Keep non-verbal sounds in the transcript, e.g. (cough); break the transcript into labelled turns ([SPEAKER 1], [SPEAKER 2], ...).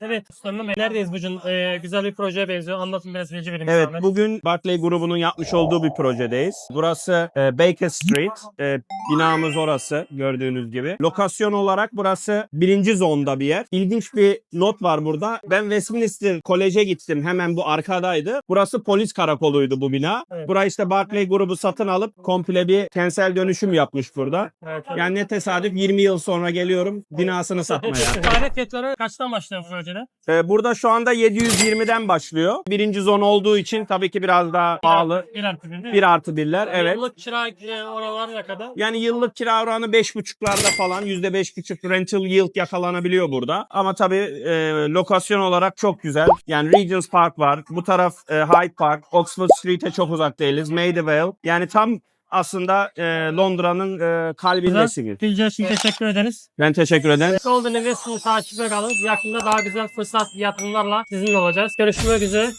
[SPEAKER 1] Evet, ustanım. Neredeyiz bugün? Ee, güzel bir projeye benziyor. Anlatın biraz bilgi verin.
[SPEAKER 2] Evet,
[SPEAKER 1] zahmet.
[SPEAKER 2] bugün Barclay grubunun yapmış olduğu bir projedeyiz. Burası e, Baker Street. E, binamız orası gördüğünüz gibi. Lokasyon olarak burası birinci zonda bir yer. İlginç bir not var burada. Ben Westminster Kolej'e gittim. Hemen bu arkadaydı. Burası polis karakoluydu bu bina.
[SPEAKER 1] Evet.
[SPEAKER 2] Burayı işte Barclay grubu satın alıp komple bir kentsel dönüşüm yapmış burada.
[SPEAKER 1] Evet.
[SPEAKER 2] Yani ne tesadüf 20 yıl sonra geliyorum binasını satmaya. (laughs)
[SPEAKER 1] Fiyatları kaçtan başlıyor bu projede?
[SPEAKER 2] Ee, burada şu anda 720'den başlıyor. Birinci zon olduğu için tabii ki biraz daha pahalı.
[SPEAKER 1] Bir artı bir değil mi?
[SPEAKER 2] 1 artı birler evet.
[SPEAKER 1] Yıllık kira e, oralar ne kadar?
[SPEAKER 2] Yani yıllık kira oranı 5,5'larda falan %5,5 rental yield yakalanabiliyor burada. Ama tabii e, lokasyon olarak çok güzel. Yani Regents Park var. Bu taraf e, Hyde Park. Oxford Street'e çok uzak değiliz. Maida Vale. Yani tam aslında e, Londra'nın e, kalbindesiniz.
[SPEAKER 1] Bilgi için teşekkür ederiz.
[SPEAKER 2] Ben teşekkür ederim.
[SPEAKER 1] Golden Investment takipte kalın. Yakında daha güzel fırsat yatırımlarla sizinle olacağız. Görüşmek üzere.